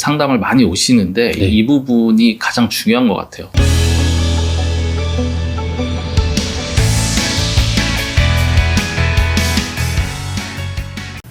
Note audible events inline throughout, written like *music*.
상담을 많이 오시는데 네. 이 부분이 가장 중요한 것 같아요.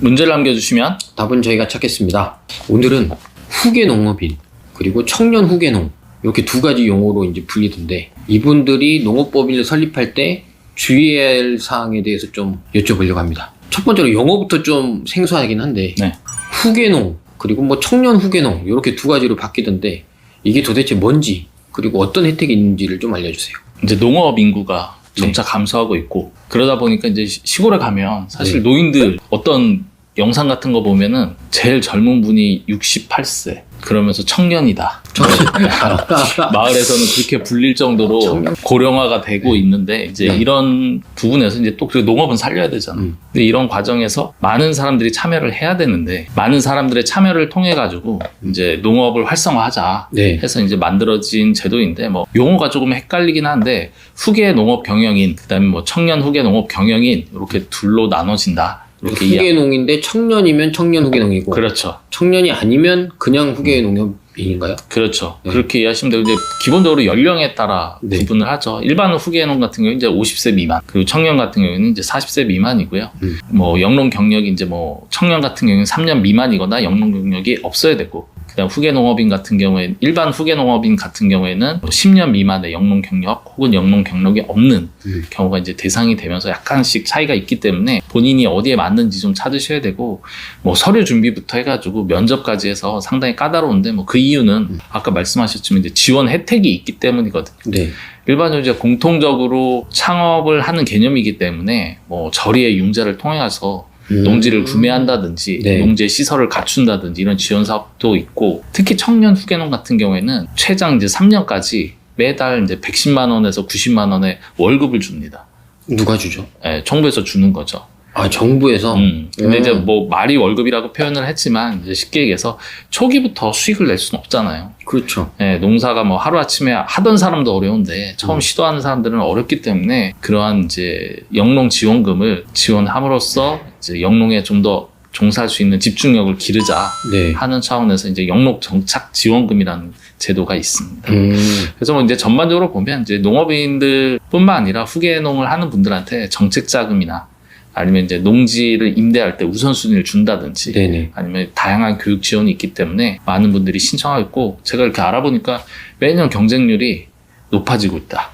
문제를 남겨주시면 답은 저희가 찾겠습니다. 오늘은 후계 농업인 그리고 청년 후계 농 이렇게 두 가지 용어로 이제 불리던데 이분들이 농업법인을 설립할 때 주의해야 할 사항에 대해서 좀 여쭤보려고 합니다. 첫 번째로 용어부터 좀 생소하긴 한데 네. 후계농 그리고 뭐 청년 후계농 이렇게 두 가지로 바뀌던데 이게 도대체 뭔지 그리고 어떤 혜택이 있는지를 좀 알려주세요. 이제 농업 인구가 네. 점차 감소하고 있고 그러다 보니까 이제 시- 시골에 가면 사실 네. 노인들 어떤 영상 같은 거 보면은 제일 젊은 분이 68세 그러면서 청년이다. *laughs* 마을에서는 그렇게 불릴 정도로 청년. 고령화가 되고 있는데 이제 네. 이런 부분에서 이제 또 그 농업은 살려야 되잖아. 음. 근데 이런 과정에서 많은 사람들이 참여를 해야 되는데 많은 사람들의 참여를 통해 가지고 이제 농업을 활성화하자 네. 해서 이제 만들어진 제도인데 뭐 용어가 조금 헷갈리긴 한데 후계 농업 경영인 그다음에 뭐 청년 후계 농업 경영인 이렇게 둘로 나눠진다. 이렇게 이해. 후계 농인데 청년이면 청년 후계 농이고 그렇죠. 청년이 아니면 그냥 후계 농업인인가요? 그렇죠. 네. 그렇게 이해하시면 되고 이제 기본적으로 연령에 따라 네. 구분을 하죠. 일반 후계농 같은 경우는 이제 50세 미만, 그리고 청년 같은 경우는 이제 40세 미만이고요. 음. 뭐 영농 경력이 이제 뭐 청년 같은 경우는 3년 미만이거나 영농 경력이 없어야 되고 그다음 후계 농업인 같은 경우에 일반 후계 농업인 같은 경우에는 뭐 10년 미만의 영농 경력 혹은 영농 경력이 없는 음. 경우가 이제 대상이 되면서 약간씩 차이가 있기 때문에 본인이 어디에 맞는지 좀 찾으셔야 되고 뭐 서류 준비부터 해가지고 면접까지 해서 상당히 까다로운데 뭐 그 이유는 음. 아까 말씀하셨지만 이제 지원 혜택이 있기 때문이거든요. 네. 일반적으로 이제 공통적으로 창업을 하는 개념이기 때문에 뭐 저리의 융자를 통해 가서 음. 농지를 구매한다든지 네. 농지 시설을 갖춘다든지 이런 지원 사업도 있고 특히 청년 후계농 같은 경우에는 최장 이제 3년까지 매달 이제 110만 원에서 90만 원의 월급을 줍니다. 누가 주죠? 예, 정부에서 주는 거죠. 아 정부에서 음. 근데 음. 이제 뭐 말이 월급이라고 표현을 했지만 이제 쉽게 얘기해서 초기부터 수익을 낼 수는 없잖아요. 그렇죠. 예, 농사가 뭐 하루 아침에 하던 사람도 어려운데 처음 음. 시도하는 사람들은 어렵기 때문에 그러한 이제 영농 지원금을 지원함으로써 이제 영농에 좀 더 종사할 수 있는 집중력을 기르자 네. 하는 차원에서 이제 영농 정착 지원금이라는 제도가 있습니다. 음. 그래서 뭐 이제 전반적으로 보면 이제 농업인들뿐만 아니라 후계 농을 하는 분들한테 정책 자금이나 아니면 이제 농지를 임대할 때 우선순위를 준다든지 네네. 아니면 다양한 교육 지원이 있기 때문에 많은 분들이 신청하고 있고 제가 이렇게 알아보니까 매년 경쟁률이 높아지고 있다.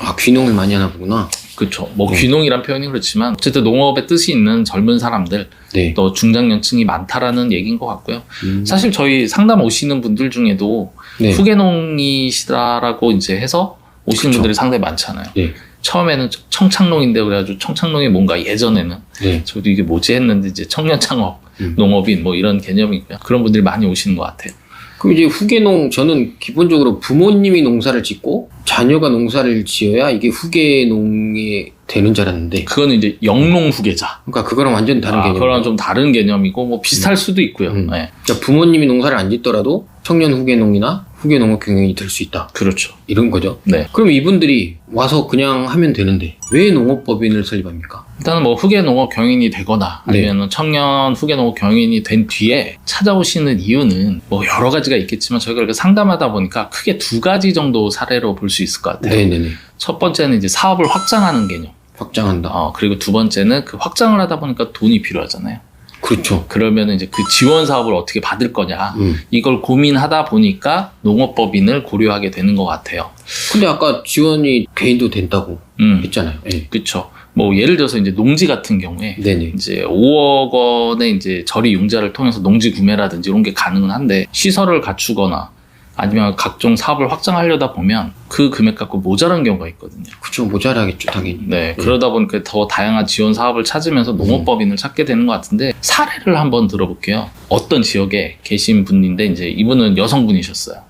아 귀농을 많이 하나 보구나. 그렇죠. 뭐 네. 귀농이란 표현이 그렇지만 어쨌든 농업의 뜻이 있는 젊은 사람들 네. 또 중장년층이 많다라는 얘기인 것 같고요. 음. 사실 저희 상담 오시는 분들 중에도 네. 후계농이시라고 이제 해서 오시는 그쵸. 분들이 상당히 많잖아요. 네. 처음에는 청창농인데 그래가지고 청창농이 뭔가 예전에는 네. 저도 이게 뭐지 했는데 이제 청년 창업, 음. 농업인 뭐 이런 개념이고요. 그런 분들이 많이 오시는 것 같아요. 그럼 이제 후계농 저는 기본적으로 부모님이 농사를 짓고 자녀가 농사를 지어야 이게 후계농이 되는 줄 알았는데 그거는 이제 영농 후계자. 그러니까 그거랑 완전 다른 아, 개념. 그거랑 좀 다른 개념이고 뭐 비슷할 수도 있고요. 음. 네, 그러니까 부모님이 농사를 안 짓더라도 청년 후계농이나 후계 농업 경영이 될 수 있다. 그렇죠. 이런 거죠. 네. 그럼 이분들이 와서 그냥 하면 되는데 왜 농업법인을 설립합니까? 일단은 뭐 후계 농업 경인이 되거나 네. 아니면 청년 후계 농업 경인이 된 뒤에 찾아오시는 이유는 뭐 여러 가지가 있겠지만 저희가 이렇게 상담하다 보니까 크게 두 가지 정도 사례로 볼 수 있을 것 같아요. 네네네. 첫 번째는 이제 사업을 확장하는 개념. 확장한다. 어, 그리고 두 번째는 그 확장을 하다 보니까 돈이 필요하잖아요. 그렇죠. 그러면 이제 그 지원 사업을 어떻게 받을 거냐. 음. 이걸 고민하다 보니까 농업법인을 고려하게 되는 것 같아요. 근데 아까 지원이 개인도 된다고 음, 했잖아요. 네. 그렇죠. 뭐 예를 들어서 이제 농지 같은 경우에 네네. 이제 5억 원의 이제 저리 융자를 통해서 농지 구매라든지 이런 게 가능은 한데 시설을 갖추거나 아니면 각종 사업을 확장하려다 보면 그 금액 갖고 모자란 경우가 있거든요. 그쵸 모자라겠죠 당연히. 네, 그러다 보니까 더 다양한 지원 사업을 찾으면서 농업법인을 찾게 되는 것 같은데 사례를 한번 들어볼게요. 어떤 지역에 계신 분인데 이제 이분은 여성분이셨어요.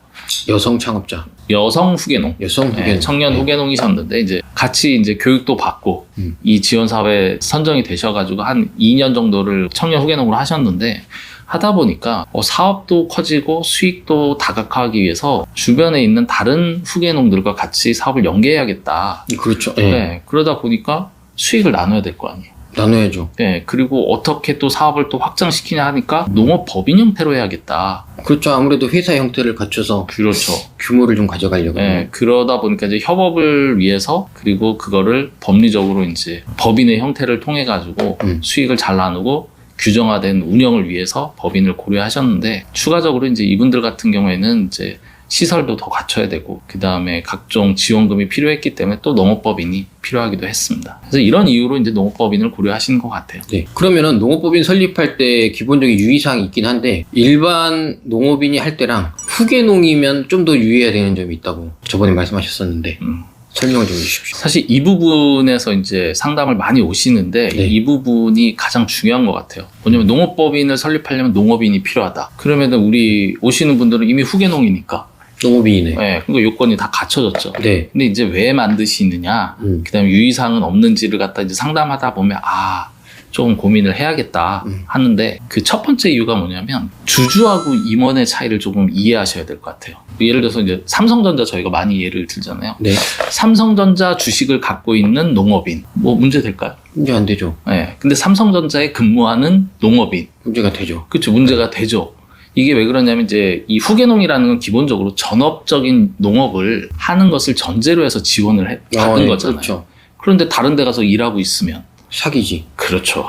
여성 창업자, 여성 후계농. 여성 후계 네, 청년 후계농이셨는데 이제 같이 이제 교육도 받고 음. 이 지원 사업에 선정이 되셔가지고 한 2년 정도를 청년 후계농으로 하셨는데 하다 보니까 어, 사업도 커지고 수익도 다각화하기 위해서 주변에 있는 다른 후계농들과 같이 사업을 연계해야겠다. 그렇죠. 네. 네. 그러다 보니까 수익을 나눠야 될 거 아니에요. 나눠야죠. 네, 그리고 어떻게 또 사업을 또 확장시키냐 하니까 농업법인 형태로 해야겠다. 그렇죠. 아무래도 회사 형태를 갖춰서 그렇죠. 규모를 좀 가져가려고. 네, 그러다 보니까 이제 협업을 위해서 그리고 그거를 법리적으로 이제 법인의 형태를 통해 가지고 음. 수익을 잘 나누고 규정화된 운영을 위해서 법인을 고려하셨는데 추가적으로 이제 이분들 같은 경우에는 이제 시설도 더 갖춰야 되고 그 다음에 각종 지원금이 필요했기 때문에 또 농업법인이 필요하기도 했습니다. 그래서 이런 이유로 이제 농업법인을 고려하시는 것 같아요. 네. 그러면은 농업법인 설립할 때 기본적인 유의사항이 있긴 한데 일반 농업인이 할 때랑 후계농이면 좀 더 유의해야 되는 점이 있다고 저번에 말씀하셨었는데 음. 설명을 좀 해주십시오. 사실 이 부분에서 이제 상담을 많이 오시는데 네. 이 부분이 가장 중요한 것 같아요. 뭐냐면 농업법인을 설립하려면 농업인이 필요하다. 그러면은 우리 오시는 분들은 이미 후계농이니까 농업인이네. 네, 그러니까 요건이 다 갖춰졌죠. 네. 근데 이제 왜 만드시느냐, 음. 그다음에 유의사항은 없는지를 갖다 이제 상담하다 보면 아 조금 고민을 해야겠다 음. 하는데 그 첫 번째 이유가 뭐냐면 주주하고 임원의 차이를 조금 이해하셔야 될 것 같아요. 예를 들어서 이제 삼성전자 저희가 많이 예를 들잖아요. 네. 삼성전자 주식을 갖고 있는 농업인 뭐 문제 될까요? 문제 안 되죠. 네. 근데 삼성전자에 근무하는 농업인 문제가 되죠. 그렇죠 문제가 되죠. 이게 왜 그러냐면 이제 이 후계농이라는 건 기본적으로 전업적인 농업을 하는 것을 전제로 해서 지원을 해- 받은 아, 네, 거잖아요. 그렇죠. 그런데 다른 데 가서 일하고 있으면 사기지. 그렇죠.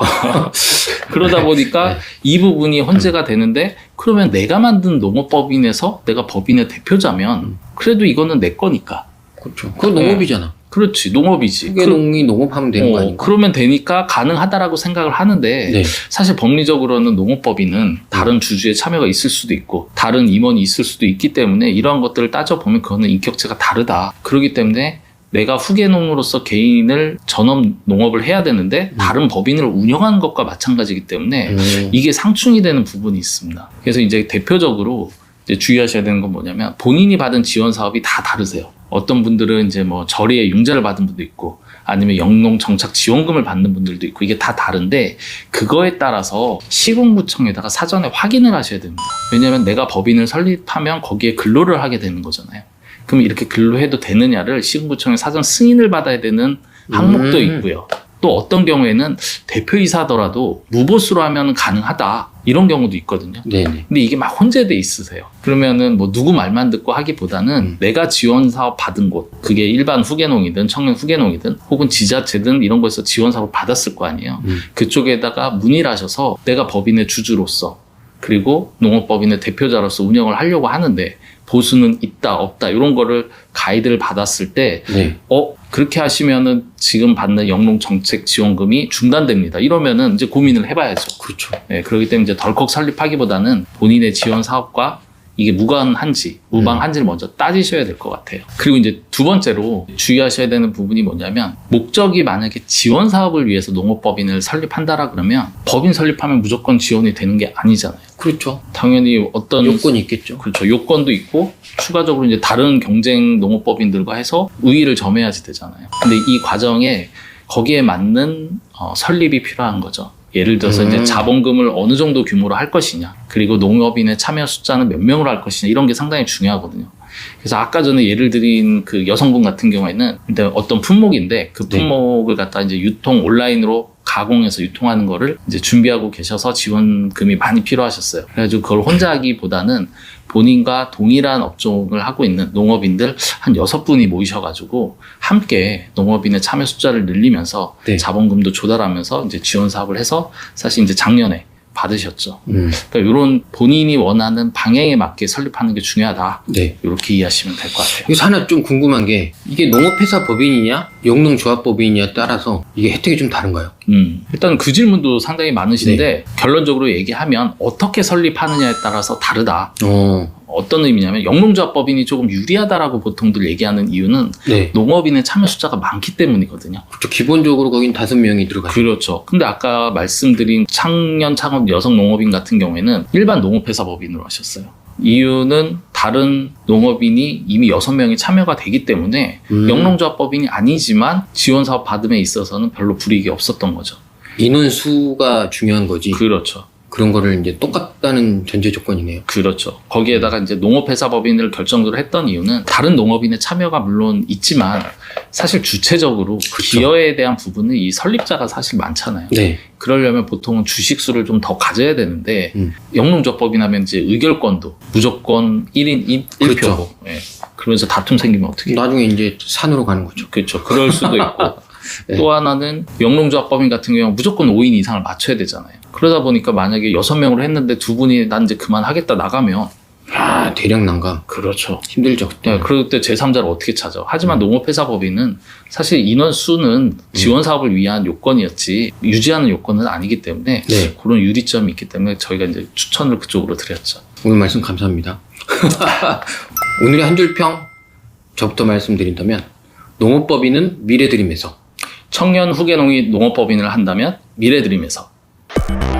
*laughs* 그러다 보니까 네. 이 부분이 헌재가 되는데 그러면 내가 만든 농업법인에서 내가 법인의 대표자면 음. 그래도 이거는 내 거니까. 그렇죠. 그건 농업이잖아. 그렇지 농업이지. 후계농이 농업하면 되는 거 어, 아닌가? 그러면 되니까 가능하다라고 생각을 하는데 네. 사실 법리적으로는 농업법인은 다른 주주의 참여가 있을 수도 있고 다른 임원이 있을 수도 있기 때문에 이러한 것들을 따져 보면 그거는 인격체가 다르다. 그렇기 때문에 내가 후계농으로서 개인을 전업 농업을 해야 되는데 음. 다른 법인을 운영하는 것과 마찬가지이기 때문에 음. 이게 상충이 되는 부분이 있습니다. 그래서 이제 대표적으로 이제 주의하셔야 되는 건 뭐냐면 본인이 받은 지원 사업이 다 다르세요. 어떤 분들은 이제 뭐 저리에 융자를 받은 분도 있고 아니면 영농 정착 지원금을 받는 분들도 있고 이게 다 다른데 그거에 따라서 시군구청에다가 사전에 확인을 하셔야 됩니다. 왜냐하면 내가 법인을 설립하면 거기에 근로를 하게 되는 거잖아요. 그럼 이렇게 근로해도 되느냐를 시군구청에 사전 승인을 받아야 되는 항목도 음. 있고요. 또 어떤 경우에는 대표이사더라도 무보수로 하면 가능하다 이런 경우도 있거든요. 네네. 근데 이게 막 혼재돼 있으세요. 그러면은 뭐 누구 말만 듣고 하기보다는 음. 내가 지원 사업 받은 곳, 그게 일반 후계농이든 청년 후계농이든 혹은 지자체든 이런 거에서 지원 사업 받았을 거 아니에요. 음. 그쪽에다가 문의를 하셔서 내가 법인의 주주로서 그리고 농업법인의 대표자로서 운영을 하려고 하는데 보수는 있다 없다 이런 거를 가이드를 받았을 때 네. 어, 그렇게 하시면은 지금 받는 영농 정책 지원금이 중단됩니다. 이러면은 이제 고민을 해봐야죠. 그렇죠. 네, 그렇기 때문에 이제 덜컥 설립하기보다는 본인의 지원 사업과 이게 무관한지, 무방한지를 먼저 따지셔야 될 것 같아요. 그리고 이제 두 번째로 주의하셔야 되는 부분이 뭐냐면, 목적이 만약에 지원 사업을 위해서 농업법인을 설립한다라 그러면, 법인 설립하면 무조건 지원이 되는 게 아니잖아요. 그렇죠. 당연히 어떤 요건이 있겠죠. 그렇죠. 요건도 있고 추가적으로 이제 다른 경쟁 농업법인들과 해서 우위를 점해야지 되잖아요. 근데 이 과정에 거기에 맞는 어, 설립이 필요한 거죠. 예를 들어서 음. 이제 자본금을 어느 정도 규모로 할 것이냐, 그리고 농업인의 참여 숫자는 몇 명으로 할 것이냐 이런 게 상당히 중요하거든요. 그래서 아까 전에 예를 드린 그 여성분 같은 경우에는 근데 어떤 품목인데 그 네. 품목을 갖다 이제 유통 온라인으로 가공해서 유통하는 거를 이제 준비하고 계셔서 지원금이 많이 필요하셨어요. 그래가지고 그걸 혼자 하기보다는 본인과 동일한 업종을 하고 있는 농업인들 한 여섯 분이 모이셔가지고 함께 농업인의 참여 숫자를 늘리면서 네. 자본금도 조달하면서 이제 지원 사업을 해서 사실 이제 작년에 받으셨죠. 음. 그러니까 이런 본인이 원하는 방향에 맞게 설립하는 게 중요하다. 네. 이렇게 이해하시면 될 것 같아요. 그래서 하나 좀 궁금한 게 이게 농업회사 법인이냐 영농조합법인이냐에 따라서 이게 혜택이 좀 다른가요? 음, 일단 그 질문도 상당히 많으신데 결론적으로 얘기하면 어떻게 설립하느냐에 따라서 다르다. 어. 어떤 의미냐면 영농조합법인이 조금 유리하다라고 보통들 얘기하는 이유는 네. 농업인의 참여 숫자가 많기 때문이거든요. 그렇죠. 기본적으로 거긴 다섯 명이 들어가요. 그렇죠. 근데 아까 말씀드린 청년 창업 여성 농업인 같은 경우에는 일반 농업회사 법인으로 하셨어요. 이유는 다른 농업인이 이미 여섯 명이 참여가 되기 때문에 음. 영농조합법인이 아니지만 지원 사업 받음에 있어서는 별로 불이익이 없었던 거죠. 인원 수가 중요한 거지. 그렇죠. 그런 거를 이제 똑같다는 전제 조건이네요. 그렇죠. 거기에다가 이제 농업회사법인을 결정을 했던 이유는 다른 농업인의 참여가 물론 있지만 사실 주체적으로 그렇죠. 기여에 대한 부분은 이 설립자가 사실 많잖아요. 네. 그러려면 보통은 주식수를 좀 더 가져야 되는데 음. 영농조합법인 하면 이제 의결권도 무조건 1인 1, 그렇죠. 1표고 예. 그러면서 다툼 생기면 어떻게 해요? 나중에 이제 산으로 가는 거죠. 그렇죠. 그럴 수도 있고 *laughs* 네. 또 하나는 영농조합법인 같은 경우 는 무조건 5인 이상을 맞춰야 되잖아요. 그러다 보니까 만약에 6명으로 했는데 두 분이 난 이제 그만하겠다 나가면 아, 대량 난감. 그렇죠. 힘들죠. 그때. 네, 그럴 때 제3자를 어떻게 찾아? 하지만 농업회사법인은 사실 인원 수는 지원 사업을 위한 요건이었지 유지하는 요건은 아니기 때문에 네. 그런 유리점이 있기 때문에 저희가 이제 추천을 그쪽으로 드렸죠. 오늘 말씀 감사합니다. *laughs* 오늘의 한 줄평 저부터 말씀드린다면 농업법인은 미래드림에서 청년 후계농이 농업법인을 한다면 미래드림에서 Bye.